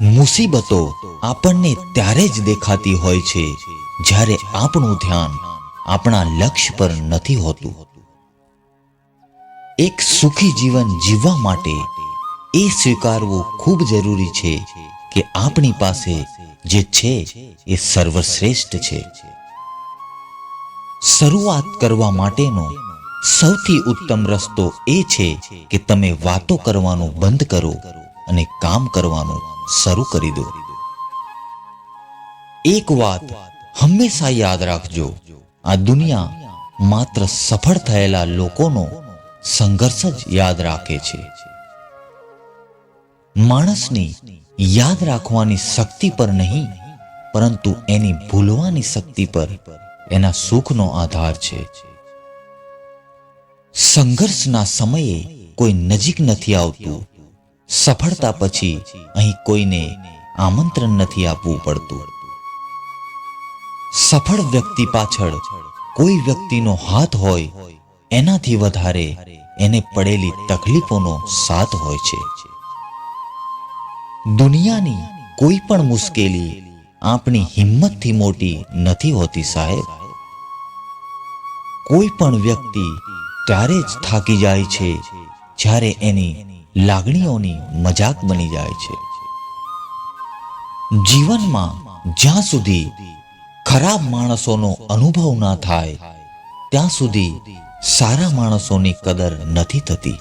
મુસીબતો આપણને ત્યારે જ દેખાતી હોય છે જ્યારે આપણું ધ્યાન આપણા લક્ષ્ય પર નથી હોતું. એક સુખી જીવન જીવવા માટે એ સ્વીકારવું ખૂબ જરૂરી છે કે આપણી પાસે જે છે એ સર્વશ્રેષ્ઠ છે. શરૂઆત કરવા માટેનો સૌથી ઉત્તમ રસ્તો એ છે કે તમે વાતો કરવાનું બંધ કરો અને કામ કરવાનું શરૂ કરી દો. એક વાત હંમેશા યાદ રાખજો. આ દુનિયા માત્ર સફળ થયેલા લોકોનો સંઘર્ષ જ યાદ રાખે છે. માણસની યાદ રાખવાની શક્તિ પર નહીં, પરંતુ એની ભૂલવાની શક્તિ પર એના સુખનો આધાર છે. સંઘર્ષના સમયે કોઈ નજીક નથી આવતું. સફળતા પછી અહીં કોઈને આમંત્રણ નથી આપવું પડતું. સફળ વ્યક્તિ પાછળ કોઈ વ્યક્તિનો હાથ હોય, એનાથી વધારે એને પડેલી તકલીફોનો સાથ હોય છે. દુનિયાની કોઈ પણ મુશ્કેલી આપણી હિંમતથી મોટી નથી હોતી સાહેબ. કોઈ પણ વ્યક્તિ ત્યારે જ થાકી જાય છે જ્યારે એની લાગણીઓની મજાક બની જાય છે. જીવનમાં જ્યાં સુધી ખરાબ માણસોનો અનુભવ ના થાય, ત્યાં સુધી સારા માણસોની કદર નથી થતી.